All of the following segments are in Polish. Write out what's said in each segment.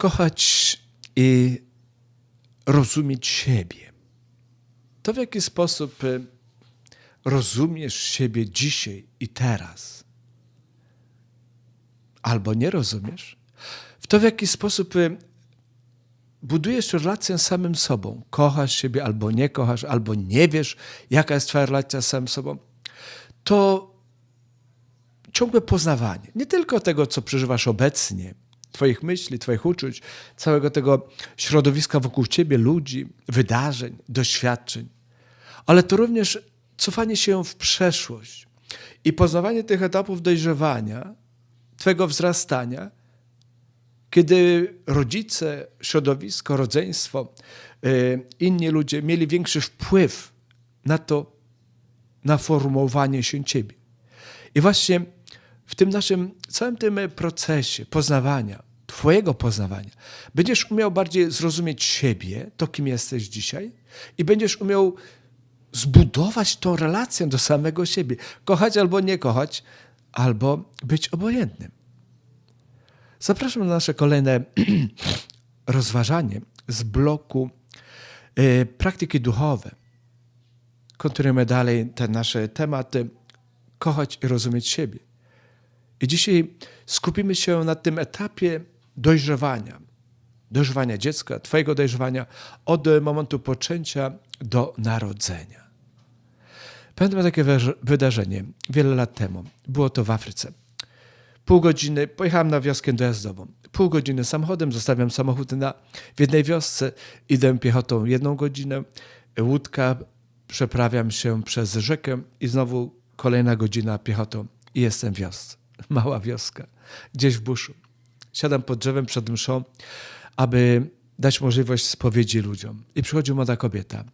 kochać i rozumieć siebie. To w jaki sposób y, rozumiesz siebie dzisiaj i teraz, albo nie rozumiesz, w to w jaki sposób y, budujesz relację z samym sobą. Kochasz siebie albo nie kochasz, albo nie wiesz, jaka jest twoja relacja z samym sobą. To ciągłe poznawanie. Nie tylko tego, co przeżywasz obecnie, Twoich myśli, Twoich uczuć, całego tego środowiska wokół Ciebie, ludzi, wydarzeń, doświadczeń, ale to również cofanie się w przeszłość i poznawanie tych etapów dojrzewania, Twojego wzrastania, kiedy rodzice, środowisko, rodzeństwo, y, inni ludzie mieli większy wpływ na to, na formułowanie się Ciebie. I właśnie w tym naszym całym tym procesie poznawania, Twojego poznawania, będziesz umiał bardziej zrozumieć siebie, to kim jesteś dzisiaj, i będziesz umiał zbudować tą relację do samego siebie. Kochać albo nie kochać, albo być obojętnym. Zapraszam na nasze kolejne rozważanie z bloku y, praktyki duchowe. Kontynuujemy dalej te nasze tematy kochać i rozumieć siebie. I dzisiaj skupimy się na tym etapie dojrzewania, dojrzewania dziecka, Twojego dojrzewania od momentu poczęcia do narodzenia. Pamiętam takie wydarzenie wiele lat temu. Było to w Afryce. Pół godziny, pojechałem na wioskę dojazdową. Pół godziny samochodem, zostawiam samochód na, w jednej wiosce, idę piechotą jedną godzinę, łódka, przeprawiam się przez rzekę i znowu kolejna godzina piechotą i jestem w wiosce. Mała wioska, gdzieś w buszu. Siadam pod drzewem przed mszą, aby dać możliwość spowiedzi ludziom. I przychodzi młoda kobieta.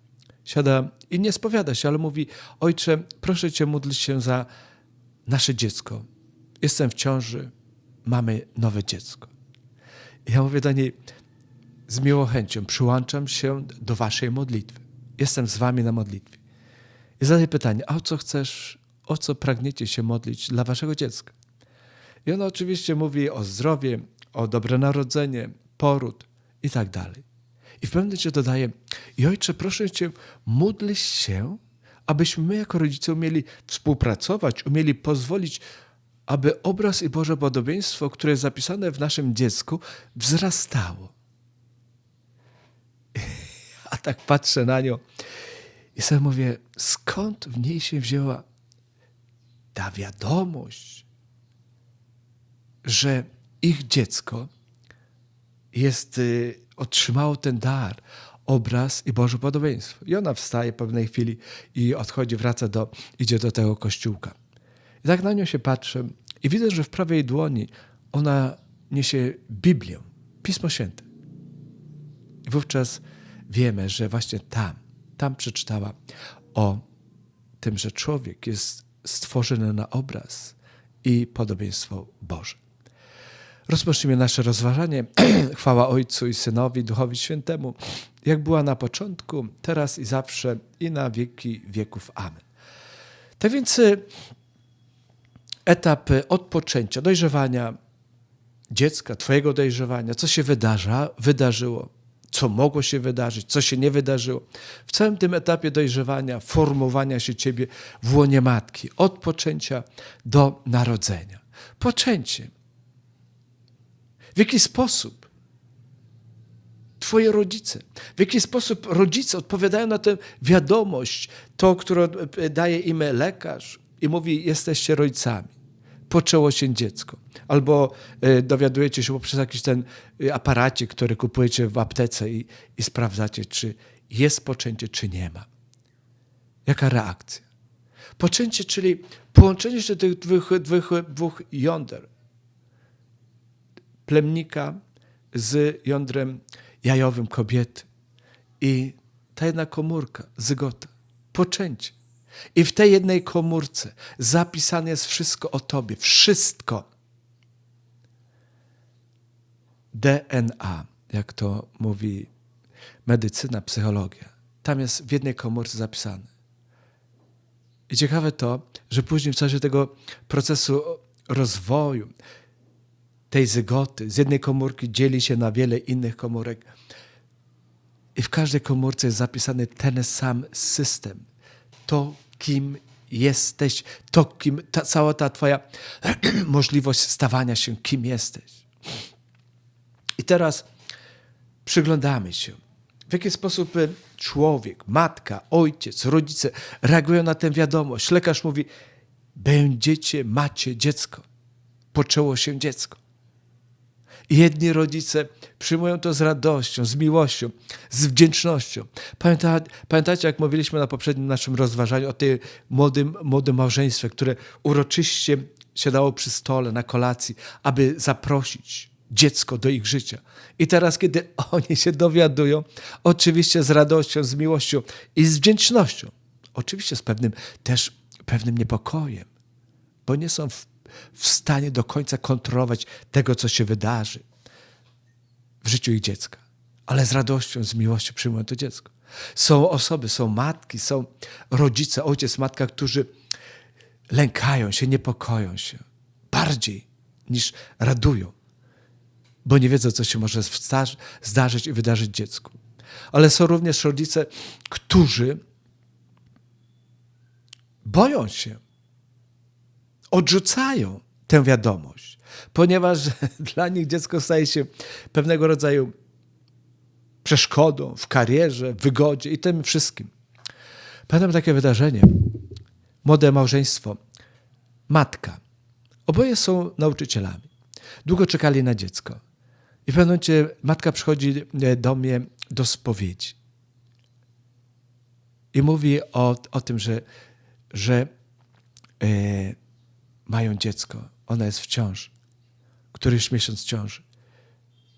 Siada i nie spowiada się, ale mówi: Ojcze, proszę cię, módl się za nasze dziecko. Jestem w ciąży, mamy nowe dziecko. I ja mówię do niej z miłą chęcią: Przyłączam się do waszej modlitwy. Jestem z wami na modlitwie. I zadaję pytanie: A o co chcesz, o co pragniecie się modlić dla waszego dziecka? I ona oczywiście mówi o zdrowie, o dobre narodzenie, poród i tak dalej. I w pewnym momencie dodaje, i ojcze, proszę cię, módl się, abyśmy my jako rodzice umieli współpracować, umieli pozwolić, aby obraz i Boże podobieństwo, które jest zapisane w naszym dziecku, wzrastało. A tak patrzę na nią i sobie mówię, skąd w niej się wzięła ta wiadomość, że ich dziecko jest, y, otrzymało ten dar, obraz i Boże podobieństwo. I ona wstaje w pewnej chwili i odchodzi, wraca do, idzie do tego kościółka. I tak na nią się patrzę i widzę, że w prawej dłoni ona niesie Biblię, Pismo Święte. I wówczas wiemy, że właśnie tam, tam przeczytała o tym, że człowiek jest stworzony na obraz i podobieństwo Boże. Rozpocznijmy nasze rozważanie. Chwała Ojcu i Synowi, Duchowi Świętemu, jak była na początku, teraz i zawsze, i na wieki wieków. Amen. Tak więc y, etap odpoczęcia, dojrzewania dziecka, Twojego dojrzewania, co się wydarza, wydarzyło, co mogło się wydarzyć, co się nie wydarzyło. W całym tym etapie dojrzewania, formowania się Ciebie w łonie matki, od poczęcia do narodzenia. Poczęcie. W jaki sposób Twoje rodzice, w jaki sposób rodzice odpowiadają na tę wiadomość, to, którą daje im lekarz i mówi: Jesteście rodzicami. Poczęło się dziecko. Albo e, dowiadujecie się poprzez jakiś ten e, aparacie, który kupujecie w aptece i, i sprawdzacie, czy jest poczęcie, czy nie ma. Jaka reakcja? Poczęcie, czyli połączenie się tych dwóch, dwóch, dwóch jąder plemnika z jądrem jajowym kobiety. I ta jedna komórka, zygota, poczęcie. I w tej jednej komórce zapisane jest wszystko o tobie, wszystko. DNA, jak to mówi medycyna, psychologia. Tam jest w jednej komórce zapisane. I ciekawe to, że później w czasie tego procesu rozwoju tej zygoty z jednej komórki dzieli się na wiele innych komórek. I w każdej komórce jest zapisany ten sam system. To, kim jesteś, to, kim, ta, cała ta Twoja możliwość stawania się, kim jesteś. I teraz przyglądamy się, w jaki sposób y, człowiek, matka, ojciec, rodzice reagują na tę wiadomość. Lekarz mówi: Będziecie, macie dziecko. Poczęło się dziecko. Jedni rodzice przyjmują to z radością, z miłością, z wdzięcznością. Pamięta, pamiętacie, jak mówiliśmy na poprzednim naszym rozważaniu o tej młodym, młodym małżeństwie, które uroczyście siadało przy stole na kolacji, aby zaprosić dziecko do ich życia. I teraz, kiedy oni się dowiadują, oczywiście z radością, z miłością i z wdzięcznością, oczywiście z pewnym też pewnym niepokojem, bo nie są w, w stanie do końca kontrolować tego, co się wydarzy w życiu ich dziecka. Ale z radością, z miłością przyjmują to dziecko. Są osoby, są matki, są rodzice, ojciec, matka, którzy lękają się, niepokoją się bardziej niż radują, bo nie wiedzą, co się może zdarzyć i wydarzyć dziecku. Ale są również rodzice, którzy boją się, odrzucają tę wiadomość, ponieważ dla nich dziecko staje się pewnego rodzaju przeszkodą w karierze, w wygodzie i tym wszystkim. Pamiętam takie wydarzenie. Młode małżeństwo, matka. Oboje są nauczycielami. Długo czekali na dziecko. I w pewnym momencie matka przychodzi do mnie do spowiedzi. I mówi o, o tym, że, że e, mają dziecko. Ona jest w ciąży. Któryś miesiąc ciąży.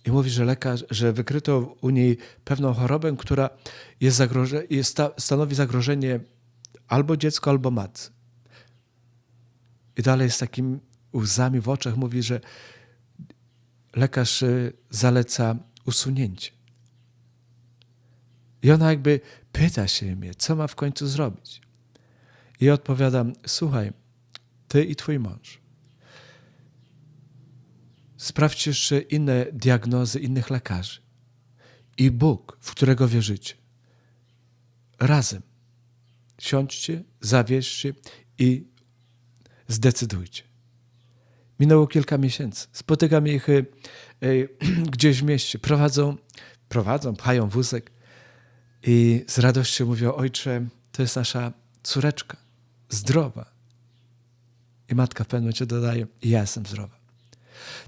I mówi, że lekarz, że wykryto u niej pewną chorobę, która jest zagroże, jest, stanowi zagrożenie albo dziecko, albo matce. I dalej z takimi łzami w oczach mówi, że lekarz y, zaleca usunięcie. I ona jakby pyta się mnie, co ma w końcu zrobić. I odpowiadam, słuchaj, ty i twój mąż. Sprawdźcie jeszcze inne diagnozy innych lekarzy. I Bóg, w którego wierzycie. Razem siądźcie, zawierzcie i zdecydujcie. Minęło kilka miesięcy. Spotykam ich y, y, gdzieś w mieście. Prowadzą, prowadzą, pchają wózek i z radością mówią: Ojcze, to jest nasza córeczka, zdrowa. I matka w pewnym momencie dodaje: Ja jestem zdrowa.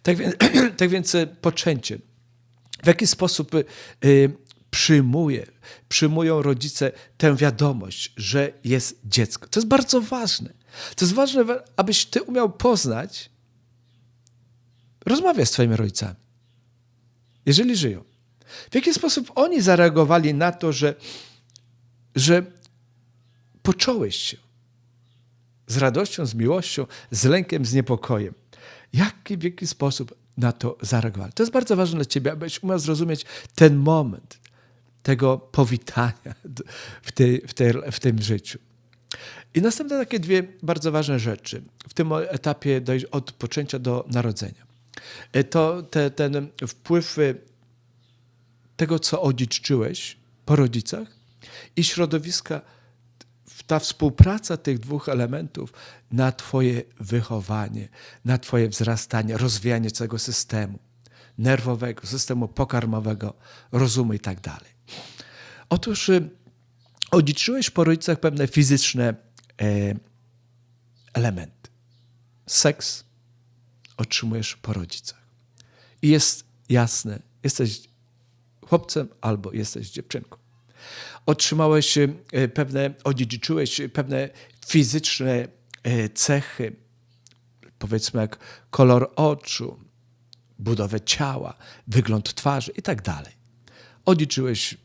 Tak więc, tak więc y, poczęcie. W jaki sposób przyjmuje, przyjmują rodzice tę wiadomość, że jest dziecko. To jest bardzo ważne. To jest ważne, abyś ty umiał poznać, rozmawiać z twoimi rodzicami, jeżeli żyją. W jaki sposób oni zareagowali na to, że, że począłeś się z radością, z miłością, z lękiem, z niepokojem. Jaki, w jaki sposób na to zareagowali? To jest bardzo ważne dla ciebie, abyś umiał zrozumieć ten moment tego powitania w, tej, w, tej, w tym życiu. I następne takie dwie bardzo ważne rzeczy w tym etapie od poczęcia do narodzenia. E, to te, ten wpływ e, tego, co odziedziczyłeś po rodzicach i środowiska, ta współpraca tych dwóch elementów na Twoje wychowanie, na Twoje wzrastanie, rozwijanie całego systemu nerwowego, systemu pokarmowego, rozumu i tak dalej. Otóż y, odziedziczyłeś po rodzicach pewne fizyczne e, elementy. Seks otrzymujesz po rodzicach. I jest jasne, jesteś chłopcem albo jesteś dziewczynką. Otrzymałeś e, pewne, odziedziczyłeś pewne fizyczne cechy, powiedzmy jak kolor oczu, budowę ciała, wygląd twarzy i tak dalej. Odziedziczyłeś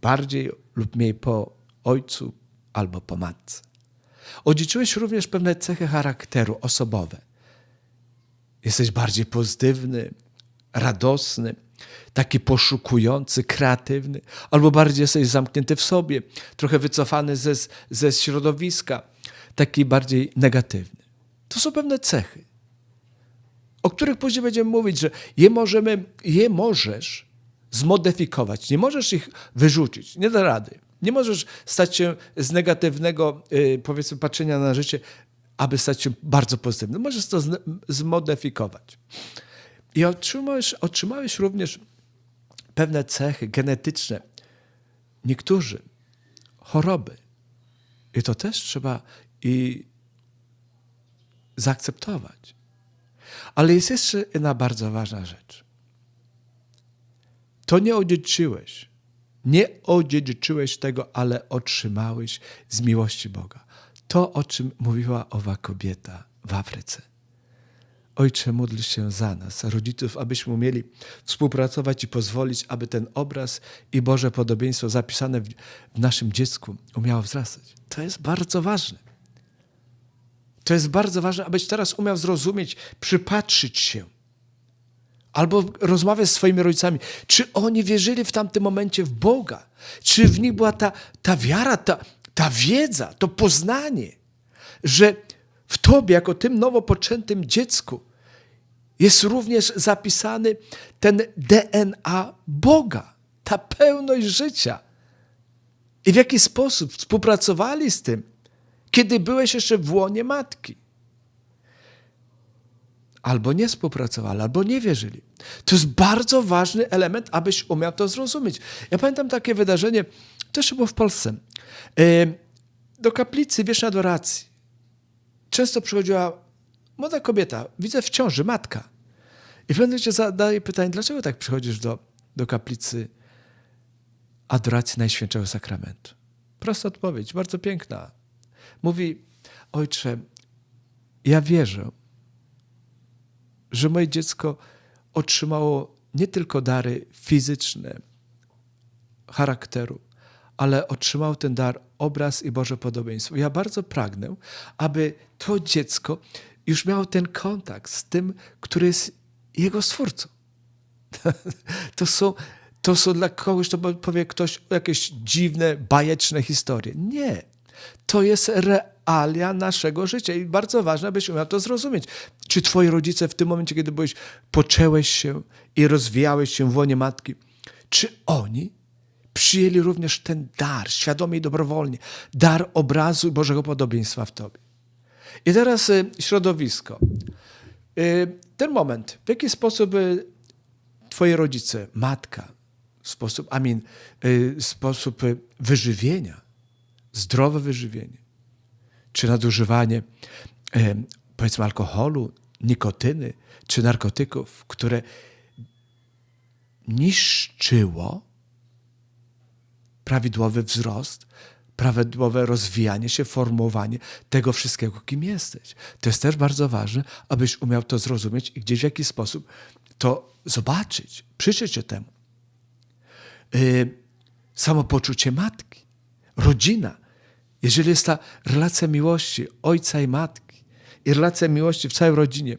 bardziej lub mniej po ojcu albo po matce. Odziedziczyłeś również pewne cechy charakteru osobowe. Jesteś bardziej pozytywny, radosny, taki poszukujący, kreatywny, albo bardziej jesteś zamknięty w sobie, trochę wycofany ze, ze środowiska, taki bardziej negatywny. To są pewne cechy. o których później będziemy mówić, że je możemy, je możesz zmodyfikować, nie możesz ich wyrzucić, nie da rady. Nie możesz stać się z negatywnego, y, powiedzmy, patrzenia na życie, aby stać się bardzo pozytywnym. Możesz to zmodyfikować. I otrzymałeś, otrzymałeś również pewne cechy genetyczne. Niektórzy choroby. I to też trzeba i zaakceptować. Ale jest jeszcze jedna bardzo ważna rzecz. To nie odziedziczyłeś. Nie odziedziczyłeś tego, ale otrzymałeś z miłości Boga. To, o czym mówiła owa kobieta w Afryce. Ojcze, módl się za nas, rodziców, abyśmy umieli współpracować i pozwolić, aby ten obraz i Boże podobieństwo zapisane w, w naszym dziecku umiało wzrastać. To jest bardzo ważne. To jest bardzo ważne, abyś teraz umiał zrozumieć, przypatrzyć się. Albo rozmawiać z swoimi rodzicami. Czy oni wierzyli w tamtym momencie w Boga? Czy w nich była ta, ta wiara, ta, ta wiedza, to poznanie, że w tobie, jako tym nowo poczętym dziecku, jest również zapisany ten DNA Boga, ta pełność życia. I w jaki sposób współpracowali z tym, kiedy byłeś jeszcze w łonie matki. Albo nie współpracowali, albo nie wierzyli. To jest bardzo ważny element, abyś umiał to zrozumieć. Ja pamiętam takie wydarzenie, też było w Polsce. Do kaplicy wiecznej adoracji często przychodziła młoda kobieta, widzę w ciąży, matka. I w pewnym momencie zadaje pytanie, dlaczego tak przychodzisz do, do kaplicy adoracji Najświętszego Sakramentu? Prosta odpowiedź, bardzo piękna. Mówi, ojcze, ja wierzę, że moje dziecko otrzymało nie tylko dary fizyczne, charakteru, ale otrzymał ten dar obraz i Boże podobieństwo. Ja bardzo pragnę, aby to dziecko już miało ten kontakt z tym, który jest jego stwórcą. To są, to są dla kogoś, to powie ktoś jakieś dziwne, bajeczne historie. Nie. To jest realia naszego życia i bardzo ważne, abyś umiał to zrozumieć. Czy twoi rodzice w tym momencie, kiedy byłeś, poczęłeś się i rozwijałeś się w łonie matki, czy oni przyjęli również ten dar, świadomie i dobrowolnie, dar obrazu i Bożego podobieństwa w Tobie. I teraz y, środowisko. Y, ten moment, w jaki sposób y, Twoje rodzice, matka, sposób, amin, sposób wyżywienia, zdrowe wyżywienie, czy nadużywanie, powiedzmy, alkoholu, nikotyny, czy narkotyków, które niszczyło prawidłowy wzrost, prawidłowe rozwijanie się, formułowanie tego wszystkiego, kim jesteś. To jest też bardzo ważne, abyś umiał to zrozumieć i gdzieś w jakiś sposób to zobaczyć, przyjrzeć się temu. Yy, samopoczucie matki, rodzina. Jeżeli jest ta relacja miłości ojca i matki i relacja miłości w całej rodzinie,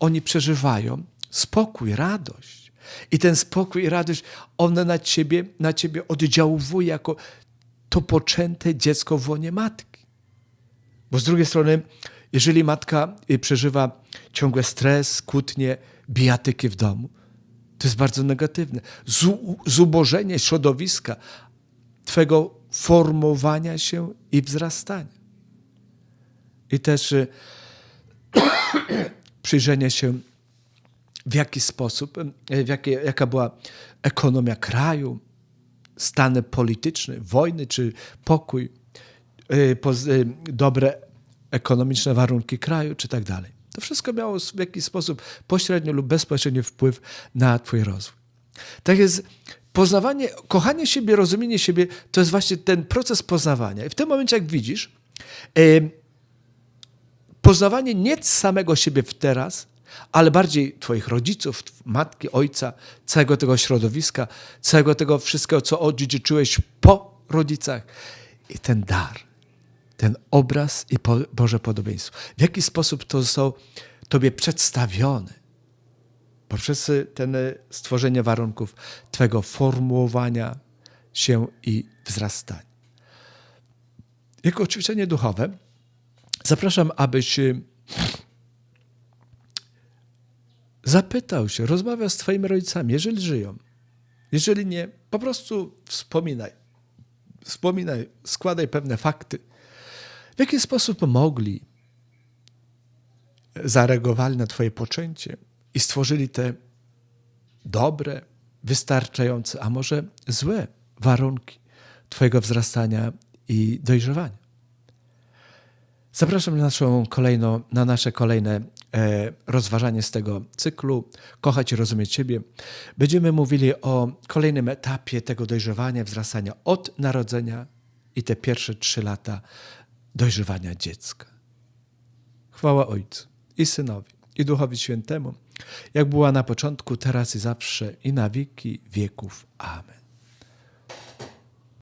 oni przeżywają spokój, radość i ten spokój i radość, one na ciebie, na ciebie oddziałuje jako to poczęte dziecko w łonie matki. Bo z drugiej strony, jeżeli matka y, przeżywa ciągły stres, kłótnie, bijatyki w domu, to jest bardzo negatywne. Zubożenie środowiska, twego formowania się i wzrastania. I też y, przyjrzenie się w jaki sposób, w jakie, jaka była ekonomia kraju, stany polityczne, wojny czy pokój, y, y, dobre ekonomiczne warunki kraju, czy tak dalej. To wszystko miało w jakiś sposób pośrednio lub bezpośrednio wpływ na Twój rozwój. Tak jest, poznawanie, kochanie siebie, rozumienie siebie to jest właśnie ten proces poznawania. I w tym momencie, jak widzisz, poznawanie nie samego siebie w teraz, ale bardziej Twoich rodziców, matki, ojca, całego tego środowiska, całego tego wszystkiego, co odziedziczyłeś po rodzicach. I ten dar, ten obraz i Boże podobieństwo. W jaki sposób to zostało Tobie przedstawione? Poprzez ten stworzenie warunków Twojego formułowania się i wzrastania. Jako ćwiczenie duchowe zapraszam, abyś zapytał się, rozmawiał z Twoimi rodzicami, jeżeli żyją. Jeżeli nie, po prostu wspominaj. Wspominaj, składaj pewne fakty. W jaki sposób mogli, zareagowali na Twoje poczęcie i stworzyli te dobre, wystarczające, a może złe warunki Twojego wzrastania i dojrzewania. Zapraszam na, naszą kolejną, na nasze kolejne rozważanie z tego cyklu Kochać i rozumieć siebie. Będziemy mówili o kolejnym etapie tego dojrzewania, wzrastania od narodzenia i te pierwsze trzy lata dojrzewania dziecka. Chwała Ojcu i Synowi i Duchowi Świętemu, jak była na początku, teraz i zawsze i na wieki wieków. Amen.